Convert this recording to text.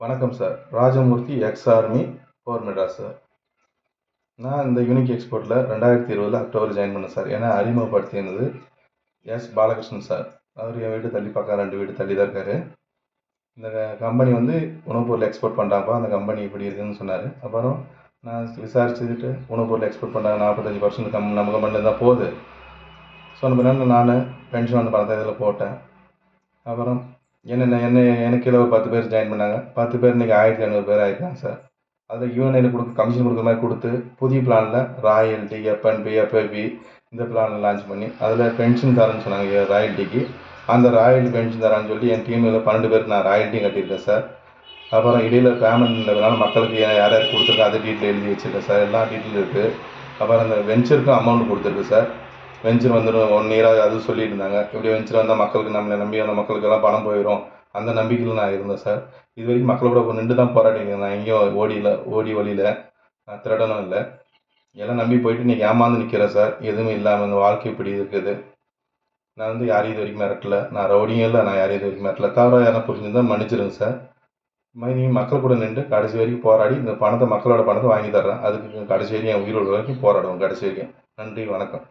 வணக்கம் sir Rajamoorthy ex army four Madras sir நான் இந்த யூனிக் எக்ஸ்போர்ட்டில் ரெண்டாயிரத்தி இருபதில் அக்டோபர் ஜாயின் பண்ணேன் சார் ஏன்னா அறிமுகப்படுத்தினது எஸ் பாலகிருஷ்ணன் சார் அவர் என் வீட்டு தள்ளி பக்கம் ரெண்டு வீடு தள்ளி தான் இருக்கார். இந்த கம்பெனி வந்து உணவுப் பொருள் எக்ஸ்போர்ட் பண்ணுறாங்கப்பா அந்த கம்பெனி இப்படி இருக்குதுன்னு சொன்னார். அப்புறம் நான் விசாரிச்சுட்டு உணவுப் பொருள் எக்ஸ்போர்ட் பண்ணுறாங்க நாற்பத்தஞ்சு பர்சன்ட் கம் நம்ம கம்பெனியில் தான் போகுது சொன்ன பின்னாடி நான் பென்ஷன் வந்து பணத்தை இதில் போட்டேன். அப்புறம் என்னென்ன என்ன எனக்கு கீழே ஒரு பத்து பேர் ஜாயின் பண்ணாங்க. பத்து பேர் இன்றைக்கி ஆயிரத்தி ஐநூறு பேர் ஆகிருக்காங்க சார் அதில் யூஎன்ஐயில் கொடுக்க கமிஷன் கொடுக்குற மாதிரி கொடுத்து புதிய பிளானில் ராயல்டி எஃப்என்பி எஃப்எபி இந்த பிளானில் லான்ச் பண்ணி அதில் பென்ஷன் தரேன்னு சொன்னாங்க ராயல்ட்டிக்கு அந்த ராயல்டி பென்ஷன் தரேன்னு சொல்லி என் டீமில் பன்னெண்டு பேருக்கு நான் ராயல்ட்டி கட்டியிருக்கேன் சார் அப்புறம் இடையில் பேமெண்ட் இருந்ததுனால மக்களுக்கு யார் யார் கொடுத்துருக்கா அது டீட்டெயில் எழுதி வச்சுருக்கேன் சார் எல்லா டீட்டெயில் இருக்குது அப்புறம் அந்த வெஞ்சருக்கும் அமௌண்ட் கொடுத்துருக்கு சார் வெஞ்சர் வந்துடும் ஒன் இயராக அது சொல்லிட்டு இருந்தாங்க இப்படி வெஞ்சர் வந்தால் மக்களுக்கு நம்மளை நம்பி அந்த மக்களுக்கெல்லாம் பணம் போயிடும் அந்த நம்பிக்கையில் நான் இருந்தேன் சார் இது வரைக்கும் மக்களோட நின்று தான் போராடிங்க நான் எங்கேயும் ஓடியில் ஓடி வழியில் நான் திருடனும் இல்லை. எல்லாம் நம்பி போயிட்டு இன்றைக்கி ஏமாந்து நிற்கிறேன் சார் எதுவும் இல்லாமல் இந்த வாழ்க்கை இப்படி இருக்குது. நான் வந்து யாரையும் இது வரைக்கும் மிரட்டல. நான் ரவுடியும் இல்லை நான் யாரையும் இது வரைக்கும் மிரட்டல. தவிர யாரும் புரிஞ்சுருந்தால் மன்னிச்சிருங்க சார் நீ மக்கள் கூட நின்று கடைசி வரைக்கும் போராடி இந்த பணத்தை மக்களோட பணத்தை வாங்கி தர்றேன். அதுக்கு கடைசி வரைக்கும் என் உயிரோட வரைக்கும் போராடுவோம் கடைசி வரைக்கும். நன்றி வணக்கம்.